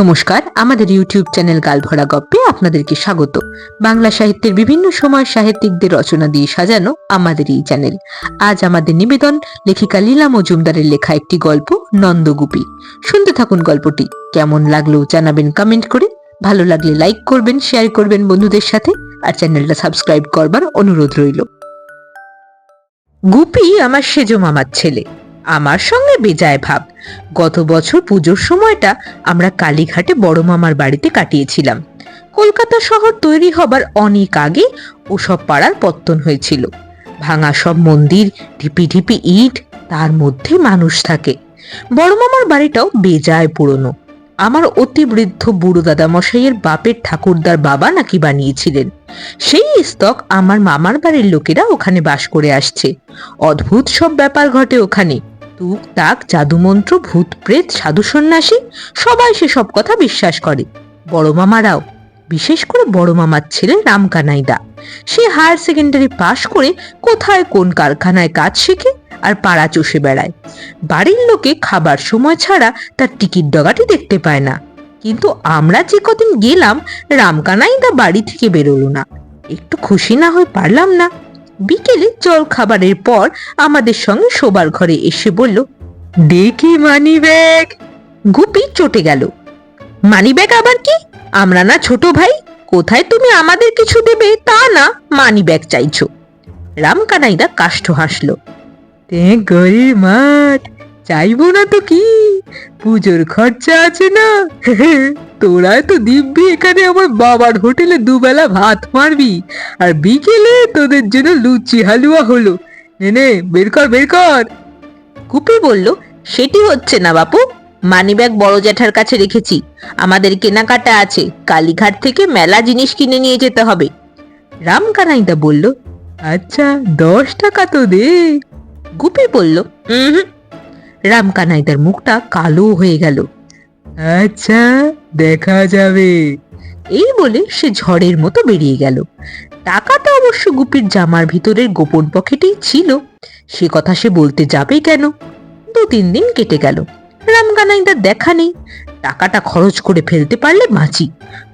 নমস্কার, আমাদের YouTube channel গালভরা গপ্পে আপনাদেরকে স্বাগত। বাংলা সাহিত্যের বিভিন্ন সময় সাহিত্যিকদের রচনা দিয়ে সাজানো আমাদের এই চ্যানেল আজ আমাদের নিবেদন, লেখিকা লীলা মজুমদারের লেখা একটি গল্প, নন্দগুপি। শুনতে থাকুন গল্পটি। কেমন লাগল জানাবেন কমেন্ট করে। ভালো লাগলে লাইক করবেন শেয়ার করবেন বন্ধুদের সাথে, আর চ্যানেলটা সাবস্ক্রাইব করবার অনুরোধ রইল। গুপি আমার সেজো মামার ছেলে। আমার সঙ্গে বেজায় ভাব। গত বছর পুজোর সময়টা আমরা কালীঘাটে বড় মামার বাড়িতে কাটিয়েছিলাম। কলকাতা শহর তৈরি হবার অনেক আগে ওসব পাড়ার পত্তন হয়েছিল। ভাঙা সব মন্দির, ঢিপি ঢিপি ইট, তার মধ্যে মানুষ থাকে। বড় মামার বাড়িটাও বেজায় পুরনো। আমার অতি বৃদ্ধ বুড়ো দাদা মশাইয়ের বাপের ঠাকুরদার বাবা নাকি বানিয়েছিলেন। সেই স্তক আমার মামার বাড়ির লোকেরা ওখানে বাস করে আসছে। অদ্ভুত সব ব্যাপার ঘটে ওখানে। তুক, তাক, জাদুমন্ত্র ভূত প্রেত সাধু সন্ন্যাসী, সবাই সেসব কথা বিশ্বাস করে। বড় মামারাও, বিশেষ করে বড় মামার ছেলে রামকানাইদা। সে হায়ার সেকেন্ডারি পাশ করে কোথায় কোন কারখানায় কাজ শেখে আর পাড়া চষে বেড়ায়। বাড়ির লোকে খাবার সময় ছাড়া তার টিকিট ডগাটি দেখতে পায় না। কিন্তু আমরা যে কদিন গেলাম, রামকানাইদা বাড়ি থেকে বেরোলো না। একটু খুশি না হয়ে পারলাম না। বিকেলে জল খাবারের পর আমাদের সঙ্গে শোবার ঘরে এসে বলল, দেখি মানি ব্যাগ গুপি চটে গেল মানি ব্যাগ আবার কি? আমরা না ছোট ভাই, কোথায় তুমি আমাদের কিছু দেবে তা না মানি ব্যাগ চাইছো। রামকানাইদা কাষ্ঠ হাসল মাঠ, চাইব না তো কি? পুজোর খরচা আছে না? তোরা তো দিব্যি এখানে আমার বাবার হোটেলে দুবেলা ভাত মারবি। আর বিকেলে তোদের জন্য লুচি হালুয়া হলো। নে নে বের কর বের কর। কুপি বলল সেটি হচ্ছে না বাপু। মানিব্যাগ বড় জ্যাঠার কাছে রেখেছি। আমাদের কেনাকাটা আছে। কালীঘাট থেকে মেলা জিনিস কিনে নিয়ে যেতে হবে। রামকানাইদা বলল আচ্ছা দশ টাকা তো দে। গুপি বলল হুম। রামকানাইদার মুখটা কালো হয়ে গেল। আচ্ছা দেখা যাবে। এই বলে সে ঝড়ের মতো বেরিয়ে গেল। টাকাটা অবশ্য গুপির জামার ভিতরের গোপন পকেটেই ছিল। সে কথা সে বলতে যাবে কেন? দু তিন দিন কেটে গেল। রামকানাইদার দেখা নেই। টাকাটা খরচ করে ফেলতে পারলে বাঁচি।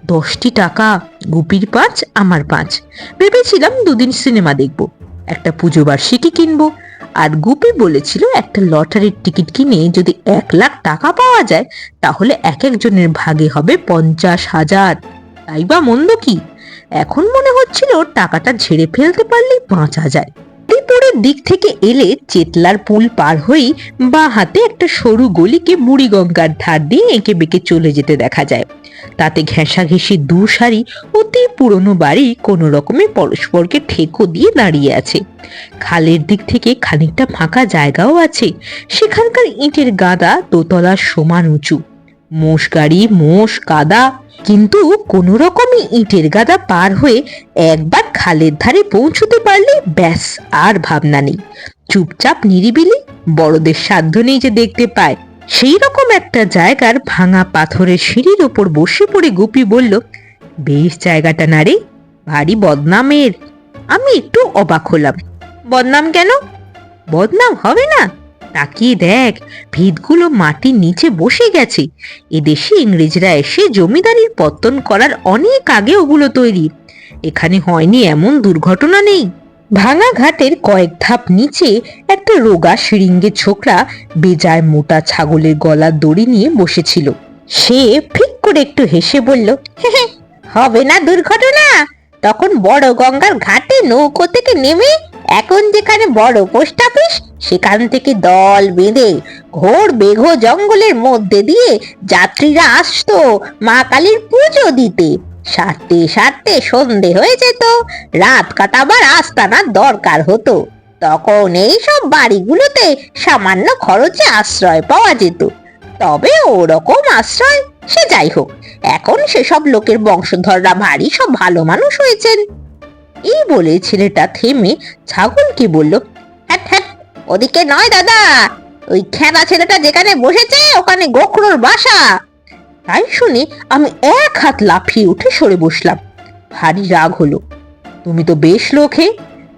দশটি টাকা, গুপির পাঁচ, আমার পাঁচ। ভেবেছিলাম দুদিন সিনেমা দেখব। একটা পুজো বার্ষিকী কিনবো। আর গুপি বলেছিল একটা লটারির টিকিট কিনে যদি এক লাখ টাকা পাওয়া যায়, তাহলে এক একজনের ভাগে হবে পঞ্চাশ হাজার। তাই বা মন্দ কি? এখন মনে হচ্ছিল টাকাটা ঝেড়ে ফেলতে পারলেই বাঁচা যায়। হরিপুরের দিক থেকে এলে চেতলার পুল পার হয়েই বা হাতে একটা সরু গলিকে বুড়িগঙ্গার ধার দিয়ে এঁকে বেঁকে চলে যেতে দেখা যায়। তাতে ঘেঁষাঘেঁষি দু সারি অতি পুরনো বাড়ি কোনো রকমে পরস্পরকে ঠেকো দিয়ে দাঁড়িয়ে আছে। খালের দিক থেকে খানিকটা ফাঁকা জায়গাও আছে। সেখানকার ইটের গাদা দোতলার সমান উঁচু। মোষ গাড়ি, মোষ কাদা কিন্তু কোনো রকমই ইটের গাদা পার হয়ে একবার খালের ধারে পৌঁছতে পারলে ব্যাস, আর ভাবনা নেই। চুপচাপ, নিরিবিলি, বড়দের সাধ্য নেই যে দেখতে পায়। সেই রকম একটা জায়গার ভাঙা পাথরের সিঁড়ির ওপর বসে পড়ে গুপি বলল, বেশ জায়গাটা না রে, ভারী বদনামের। আমি একটু অবাক হলাম। বদনাম কেন? বদনাম হবে না তাকিয়ে দেখ, ভিতগুলো মাটির নিচে বসে গেছে। এদেশে ইংরেজরা এসে জমিদারির পত্তন করার অনেক আগে ওগুলো তৈরি। এখানে হয়নি এমন দুর্ঘটনা নেই। ভাঙা ঘাটের কয়েক ধাপ নিচে একটা রোগা শিরিঙ্গে ছোকরা বেজায় মোটা ছাগলের গলার দড়ি নিয়ে বসেছিল। সে ফিক করে একটু হেসে বলল হবে না দুর্ঘটনা। তখন বড় গঙ্গার ঘাটে নৌকো থেকে নেমে এখন যেখানে বড় পোস্ট অফিস সেখান থেকে দল বেঁধে ঘোর বেঘো জঙ্গলের মধ্যে দিয়ে যাত্রীরা আসতো মা কালীর পুজো দিতে। সারতে সারতে সন্ধে হয়ে যেত, রাত কাটাবার আস্তানার দরকার হতো। তখন এই সব বাড়িগুলোতে সামান্য খরচে আশ্রয় পাওয়া যেত। তবে ওরকম আশ্রয় সে যাই হোক, এখন সেসব লোকের বংশধররা ভারী সব ভালো মানুষ হয়েছেন। এই বলে ছেলেটা থেমে ছাগলকে বলল ওদিকে নয়, দাদা। ওই খেলা ছেলেটা যেখানে বসেছে, ওখানে গোখরোর বাসা। তাই শুনে আমি এক হাত লাফিয়ে উঠে সরে বসলাম। ভারী রাগ হলো। তুমি তো বেশ লোক।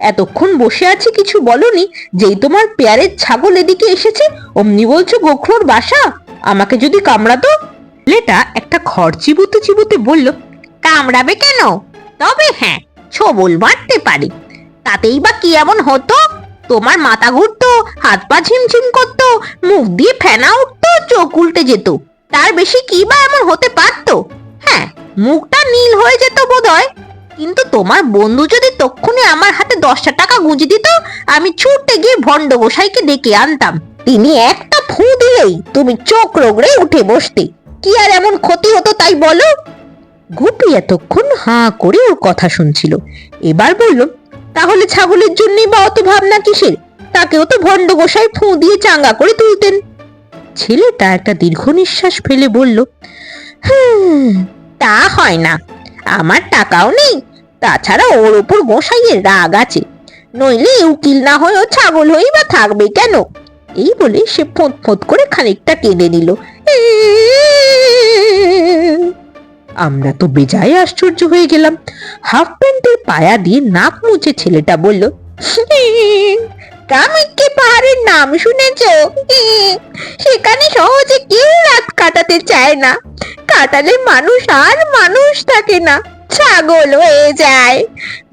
এতক্ষণ বসে আছি, কিছু বলনি। যেই তোমার পেয়ারের ছাগল এদিকে এসেছে, অমনি বলছো গোখরোর বাসা? আমাকে যদি কামড়াতো? লেটা একটা খড় চিবুতে চিবুতে বলল, কামড়াবে কেন? তবে হ্যাঁ ছবল মারতে পারে। তাতেই বা কি এমন হতো? তোমার মাথা ঘুরতো? হাত পা ঝিমঝিম করতো, মুখ দিয়ে ফেনা উঠতো, চোখ উল্টে যেত। তার বেশি কি বা এমন হতে পারতো? হ্যাঁ মুখটা নীল হয়ে যেত বোধহয়। কিন্তু তোমার বন্ধু যদি তক্ষুনি আমার হাতে দশটা টাকা গুঁজে দিত, আমি ছুটতে গিয়ে ভণ্ড গোসাইকে ডেকে আনতাম। তিনি একটা ফু দিলেই তুমি চোখ রোগড়ে উঠে বসতে। কি আর এমন ক্ষতি হতো তাই বলো? গুপি এতক্ষণ হাঁ করে ওর কথা শুনছিল। এবার বলল, তাহলে ছাগলের জন্যই বা অত ভাবনা কিসের? তাকেও তো ভণ্ড গোসাই ফু দিয়ে চাঙ্গা করে তুলতেন। ছেলেটা একটা দীর্ঘ নিঃশ্বাস ফেলে বলল তা হয় না, আমার টাকাও নেই, তাছাড়া ওর ওপর গোসাইয়ের রাগ আছে, নইলে উকিল না হয়েও ছাগল হয়েই বা থাকবে কেন? এই বলে সে ফোঁত ফোঁত করে খানিকটা কেঁদে নিল। আমরা তো বেজায় আশ্চর্য হয়ে গেলাম। হাফ প্যান্টের পায়া দিয়ে নাক মুছে ছেলেটা বলল কামিককে পাহাড়ের নাম শুনেছ? সেখানে সহজে কেউ রাত কাটাতে চায় না। কাটালে মানুষ আর মানুষ থাকে না। ছাগল হয়ে যায়।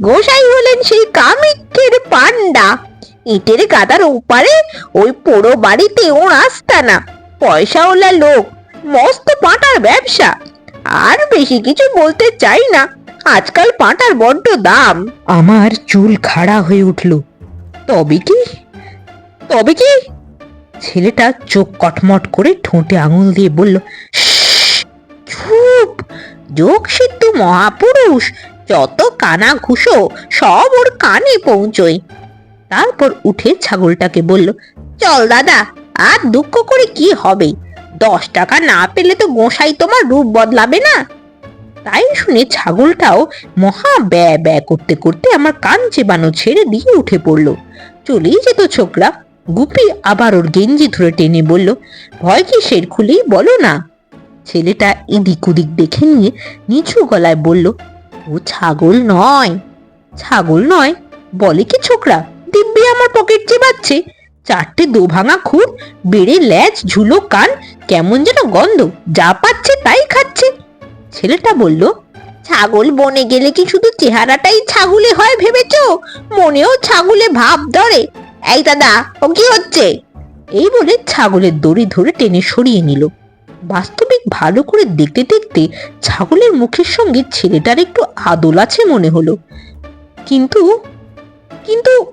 গোসাই হলেন সেই কামিকের পান্ডা ইটের গাদার ওপারে ওই পোড়ো বাড়িতে ওর আস্তানা। পয়সাওয়ালা লোক, মস্ত পাঁটার ব্যবসা। আর বেশি কিছু বলতে চাই না। আজকাল পাঁটার বড্ড দাম। আমার চুল খাড়া হয়ে উঠল। তবে কি? তবে কি? ছেলেটা চোখ কটমট করে ঠোঁটে আঙুল দিয়ে বলল "শ্শ্, চুপ। যোগ সিদ্ধ মহাপুরুষ। যত কানা ঘুষো সব ওর কানে পৌঁছয় তারপর উঠে ছাগলটাকে বলল চল দাদা আর দুঃখ করে কি হবে? দশ টাকা না পেলে তো গোসাই তোমার রূপ বদলাবে না? তাই শুনে ছাগলটাও মহা ব্যয় ব্যয় করতে করতে আমার কান চেবানো ছেড়ে দিয়ে উঠে পড়ল। চলেই যেত ছোকরা। গুপি আবার ওর গেঞ্জি ধরে টেনে বলল, ভয় কি কিসের খুলেই বলো না। ছেলেটা এদিক ওদিক দেখে নিয়ে নিচু গলায় বলল, ও ছাগল নয়। ছাগল নয়? বলে কি ছোকরা? দিব্যি আমার পকেট চেবাচ্ছে। চারটে দো ভাঙা খুর, বেড়ে ল্যাজ, ঝুলো কান, কেমন যেন গন্ধ। যা পাচ্ছে তাই খাচ্ছে। ছেলেটা বলল ছাগল বনে গেলে কি শুধু চেহারাটাই ছাগলে হয় ভেবেছ? মনেও ছাগলে ভাব ধরে। এই দাদা, ও কি হচ্ছে? এই বলে ছাগলের দড়ি ধরে টেনে সরিয়ে নিল। বাস্তবিক ভালো করে দেখতে দেখতে ছাগলের মুখের সঙ্গে ছেলেটার একটু আদল আছে মনে হলো। কিন্তু কিন্তু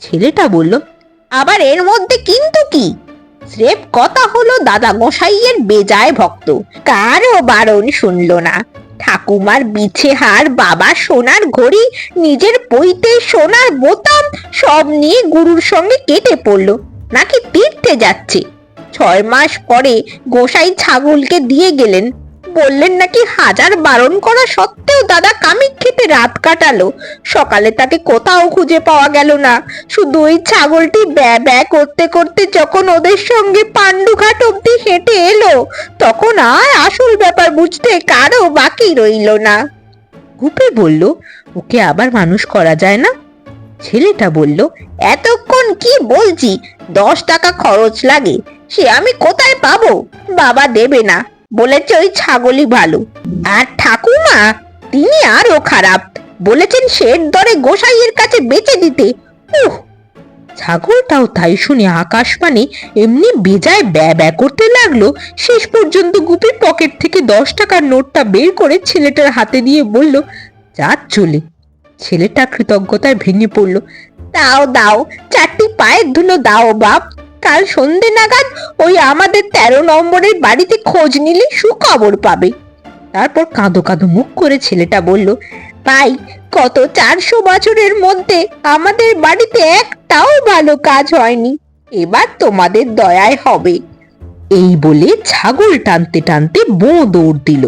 ছেলেটা বলল, আবার এর মধ্যে কিন্তু কি? স্রেফ কথা হলো দাদা গোসাইয়ের বেজায় ভক্ত। কারও বারণ শুনলো না। ঠাকুমার বিছে হার, বাবা সোনার ঘড়ি, নিজের বইতে সোনার বোতাম, সব নিয়ে গুরুর সঙ্গে কেটে পড়ল। নাকি তীর্থে যাচ্ছে? ছয় মাস পরে গোসাই ছাগলকে দিয়ে গেলেন। বললেন নাকি হাজার বারণ করা সত্ত্বেও দাদা কামিক খেতে রাত কাটালো। সকালে তাকে কোথাও খুঁজে পাওয়া গেল না। শুধু ওই ছাগলটি ব্যা ব্যা করতে করতে যখন ওদের সঙ্গে পাণ্ডুঘাট অব্দি হেঁটে এলো, তখন আর আসল ব্যাপার বুঝতে কারও বাকি রইল না। গুপি বলল, ওকে আবার মানুষ করা যায় না? ছেলেটা বলল, এতক্ষণ কি বলছি? দশ টাকা খরচ লাগে। সে আমি কোথায় পাবো? বাবা দেবে না। বলেছে ওই ছাগলই ভালো। আর ঠাকুমা, তিনি আরও খারাপ। বলেছেন শের দরে গোসাইয়ের কাছে বেচে দিতে। উহ! ছাগলটাও তাই শুনে আকাশবাণী এমনি বেজায় ব্যা ব্যা করতে লাগল। শেষ পর্যন্ত গুপি পকেট থেকে দশ টাকার নোটটা বের করে ছেলেটার হাতে দিয়ে বলল যা চলে। ছেলেটা কৃতজ্ঞতায় ভেঙে পড়ল, দাও দাও, চারটি পায়ের ধুলো দাও বাপ। কাল সন্ধে নাগাদ ওই আমাদের তেরো নম্বরের বাড়িতে খোঁজ নিলে সুখবর পাবে। তারপর কাঁদো কাঁদো মুখ করে ছেলেটা বলল, ভাই, গত চারশো বছরের মধ্যে আমাদের বাড়িতে একটাও ভালো কাজ হয়নি। এবার তোমাদের দয়ায় হবে। এই বলে ছাগল টানতে টানতে বো দৌড় দিল।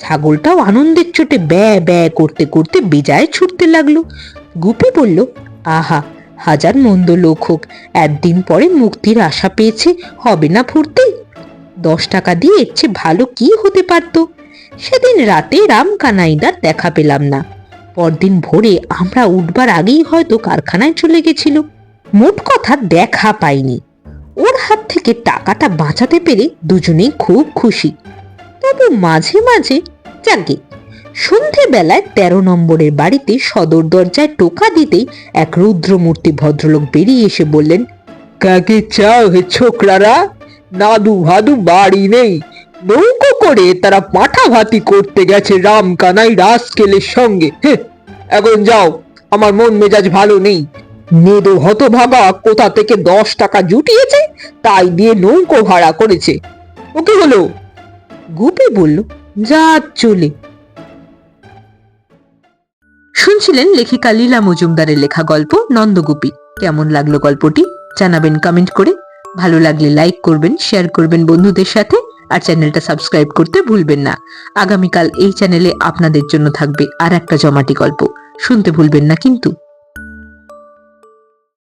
ছাগলটাও আনন্দের চোটে ব্যয় ব্যয় করতে করতে বেজায় ছুটতে লাগল। গুপি বলল, আহা হাজার মন্দ লোক হোক, একদিন পরে মুক্তির আশা পেয়েছে, হবে না ফুর্তি? দশ টাকা দিয়ে এর চেয়ে ভালো কি হতে পারতো? সেদিন রাতে রাম কানাইদার দেখা পেলাম না। পরদিন ভোরে আমরা উঠবার আগেই হয়তো কারখানায় চলে গেছিল। মোট কথা দেখা পাইনি। ওর হাত থেকে টাকাটা বাঁচাতে পেরে দুজনেই খুব খুশি। তবু মাঝে মাঝে, যাকে সন্ধেবেলায় তেরো নম্বরের বাড়িতে সদর দরজায় টোকা দিতেই এক রুদ্রমূর্তি ভদ্রলোক বেরিয়ে এসে বললেন, কাকে চাও হে ছোকরারা? নাদু ভাদু বাড়ি নেই। নৌকো করে তারা পাঠাভাতি করতে গেছে রাম কানাই রাসকেলের সঙ্গে। এখন যাও, আমার মন মেজাজ ভালো নেই। নেদো হতভাগা কোথা থেকে দশ টাকা জুটিয়েছে, তাই দিয়ে নৌকো ভাড়া করেছে। ওকে হলো? গুপি বলল যা চলে। শুনছিলেন লেখিকা লীলা মজুমদারের লেখা গল্প নন্দগোপী। কেমন লাগল গল্পটি? জানাবেন কমেন্ট করে। ভালো লাগলে লাইক করবেন শেয়ার করবেন বন্ধুদের সাথে, আর চ্যানেলটা সাবস্ক্রাইব করতে ভুলবেন না। আগামীকাল এই চ্যানেলে আপনাদের জন্য থাকবে আর একটা জমাটি গল্প। শুনতে ভুলবেন না কিন্তু।